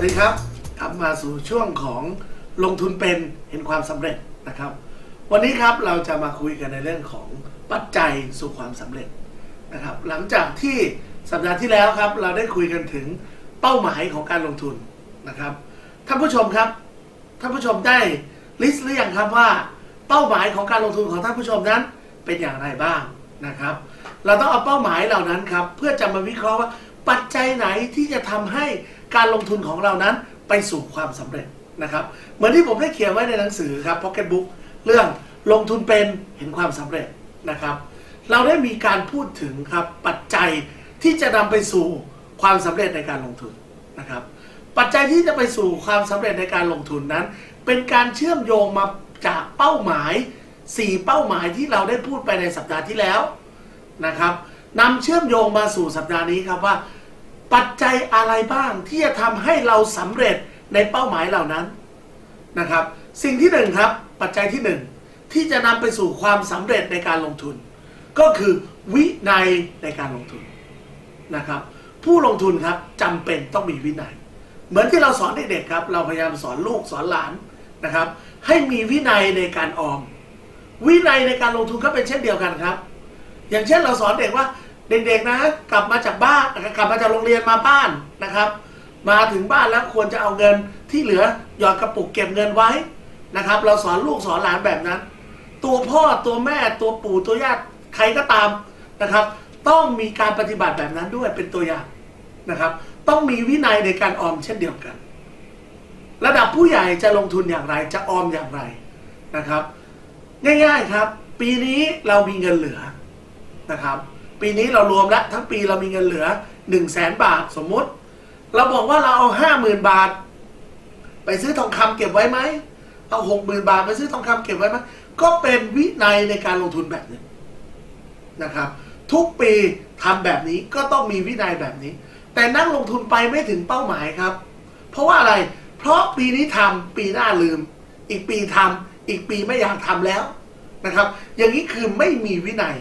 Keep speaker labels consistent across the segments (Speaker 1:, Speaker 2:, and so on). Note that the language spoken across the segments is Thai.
Speaker 1: วัสดีครับกลับมาสู่ช่วงของลงทุนเป็นเห็นความสำเร็จนะครับ วันนี้ครับเราจะมาคุยกันในเรื่องของปัจจัยสู่ความสำเร็จนะครับ หลังจากที่สัปดาห์ที่แล้วครับ เราได้คุยกันถึงเป้าหมายของการลงทุนนะครับท่านผู้ชมครับท่านผู้ชมได้ลิสต์หรือยังครับว่า เป้าหมายของการลงทุนของท่านผู้ชมนั้นเป็นอย่างไรบ้างนะครับ เราต้องเอาเป้าหมายเหล่านั้นครับเพื่อจะมาวิเคราะห์ว่าปัจจัยไหนที่จะทำให้ การลงทุนของเรานั้นไปสู่ความสำเร็จนะครับ เหมือนที่ผมได้เขียนไว้ในหนังสือครับ Pocket Book เรื่องลงทุนเป็นเห็นความสำเร็จนะครับ เราได้มีการพูดถึงครับปัจจัยที่จะนำไปสู่ความสำเร็จในการลงทุนนะครับ ปัจจัยที่จะไปสู่ความสำเร็จในการลงทุนนั้น เป็นการเชื่อมโยงมาจากเป้าหมาย 4 เป้าหมายที่เราได้พูดไปในสัปดาห์ที่แล้วนะครับนำเชื่อมโยงมาสู่สัปดาห์นี้ครับว่า ปัจจัยอะไรบ้างที่จะทำให้เราสำเร็จในเป้าหมายเหล่านั้นนะครับ สิ่งที่หนึ่งครับ ปัจจัยที่หนึ่งที่จะนำไปสู่ความสำเร็จในการลงทุน ก็คือวินัยในการลงทุนนะครับ ผู้ลงทุนครับจำเป็นต้องมีวินัย เหมือนที่เราสอนเด็กๆครับ เราพยายามสอนลูกสอนหลานนะครับ ให้มีวินัยในการออม วินัยในการลงทุนก็เป็นเช่นเดียวกันครับ อย่างเช่นเราสอนเด็กว่า เด็กๆนะ กลับมาจากบ้านกลับมาจากโรงเรียนมาบ้านนะครับ มาถึงบ้านแล้วควรจะเอาเงินที่เหลือหยอดกระปุกเก็บเงินไว้นะครับ เราสอนลูกสอนหลานแบบนั้น ตัวพ่อตัวแม่ตัวปู่ตัวญาใครก็ตามนะครับ ต้องมีการปฏิบัติแบบนั้นด้วยเป็นตัวอย่างนะครับ ต้องมีวินัยในการออมเช่นเดียวกัน ระดับผู้ใหญ่จะลงทุนอย่างไรจะออมอย่างไรนะครับ ง่ายๆครับ ปีนี้เรามีเงินเหลือนะครับ ปีนี้เรารวมแล้วทั้งปีเรามีเงินเหลือ1นึ่งแสนบาทสมมุติ เราบอกว่าเราเอาห้าหมื่นบาท ไปซื้อทองคำเก็บไว้ไหมเอาหกหมื่นบาทไปซื้อทองคำเก็บไว้ไหมก็เป็นวินัยในการลงทุนแบบนึ่งนะครับ ทุกปีทำแบบนี้ก็ต้องมีวินัยแบบนี้ แต่นักลงทุนไปไม่ถึงเป้าหมายครับ เพราะว่าอะไรเพราะปีนี้ทำปีหน้าลืม อีกปีทำอีกปีไม่อยากทำแล้วนะครับ อย่างนี้คือไม่มีวินัย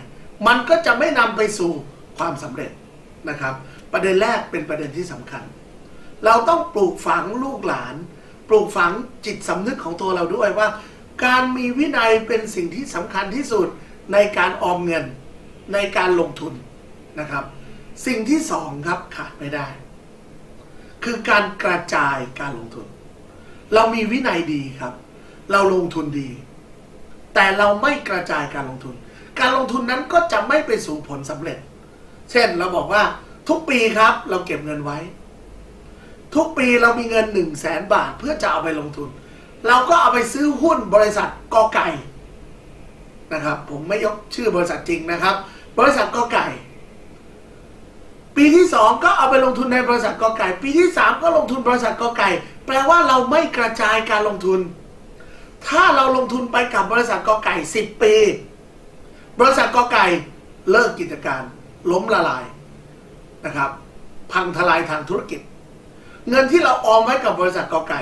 Speaker 1: มันก็จะไม่นำไปสู่ความสำเร็จนะครับ ประเด็นแรกเป็นประเด็นที่สำคัญ เราต้องปลูกฝังลูกหลาน ปลูกฝังจิตสำนึกของตัวเราด้วยว่า การมีวินัยเป็นสิ่งที่สำคัญที่สุดในการออมเงินในการลงทุนนะครับ สิ่งที่สองครับขาดไม่ได้ คือการกระจายการลงทุน เรามีวินัยดีครับ เราลงทุนดี แต่เราไม่กระจายการลงทุน การลงทุนนั้นก็จะไม่ไปสู่ผลสำเร็จ เช่นเราบอกว่าทุกปีครับเราเก็บเงินไว้ ทุกปีเรามีเงิน1นึ่งแสนบาทเพื่อจะเอาไปลงทุน เราก็เอาไปซื้อหุ้นบริษัทกอไก่นะครับ ผมไม่ยกชื่อบริษัทจริงนะครับ บริษัทกอไก่ ปีที่สองก็เอาไปลงทุนในบริษัทกอไก่ ปีที่สามก็ลงทุนบริษัทกอไก่ แปลว่าเราไม่กระจายการลงทุน ถ้าเราลงทุนไปกับบริษัทกอไก่สิบปี บริษัทกอไก่เลิกกิจการ ล้มละลายนะครับ พังทลายทางธุรกิจ เงินที่เราออมไว้กับบริษัทกอไก่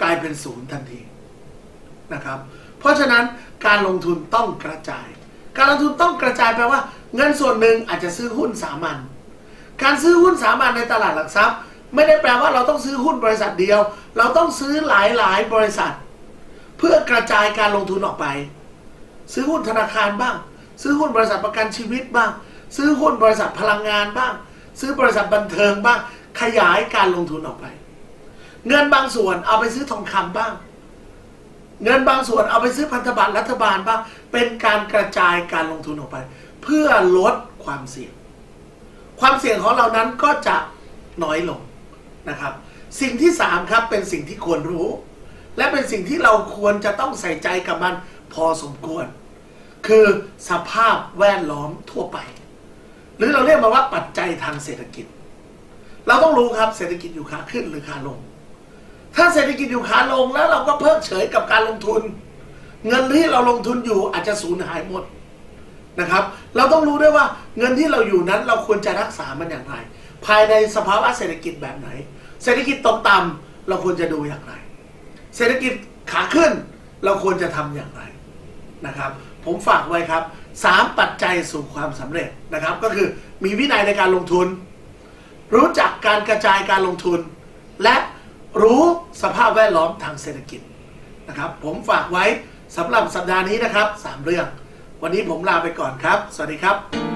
Speaker 1: กลายเป็นศูนย์ทันทีนะครับ เพราะฉะนั้นการลงทุนต้องกระจาย การลงทุนต้องกระจายแปลว่า เงินส่วนหนึ่งอาจจะซื้อหุ้นสามัญการซื้อหุ้นสามัญในตลาดหลักทรัพย์ ไม่ได้แปลว่าเราต้องซื้อหุ้นบริษัทเดียว เราต้องซื้อหลายๆ บริษัท พื่อกระจายการลงทุนออกไป ซื้อหุ้นธนาคารบ้าง ซื้อหุ้นบริษัทประกันชีวิตบ้าง ซื้อหุ้นบริษัทพลังงานบ้าง ซื้อบริษัทบันเทิงบ้าง ขยายการลงทุนออกไป เงินบางส่วนเอาไปซื้อทองคำบ้าง เงินบางส่วนเอาไปซื้อพันธบัตรรัฐบาลบ้าง เป็นการกระจายการลงทุนออกไป เพื่อลดความเสี่ยง ความเสี่ยงของเรานั้นก็จะน้อยลงนะครับ สิ่งที่สามครับเป็นสิ่งที่ควรรู้ และเป็นสิ่งที่เราควรจะต้องใส่ใจกับมันพอสมควร คือสภาพแวดล้อมทั่วไป หรือเราเรียกมาว่าปัจจัยทางเศรษฐกิจ เราต้องรู้ครับเศรษฐกิจอยู่ขาขึ้นหรือขาลง ถ้าเศรษฐกิจอยู่ขาลงแล้วเราก็เพิกเฉยกับการลงทุน เงินที่เราลงทุนอยู่อาจจะสูญหายหมดนะครับ เราต้องรู้ด้วยว่าเงินที่เราอยู่นั้นเราควรจะรักษามันอย่างไร ภายในสภาวะเศรษฐกิจแบบไหน เศรษฐกิจตกต่ำเราควรจะดูอย่างไร เศรษฐกิจขาขึ้น เราควรจะทำอย่างไรนะครับ ผมฝากไว้ครับสามปัจจัยสู่ความสำเร็จนะครับ ก็คือมีวินัยในการลงทุน รู้จักการกระจายการลงทุน และรู้สภาพแวดล้อมทางเศรษฐกิจนะครับ ผมฝากไว้สำหรับสัปดาห์นี้นะครับสามเรื่อง วันนี้ผมลาไปก่อนครับ สวัสดีครับ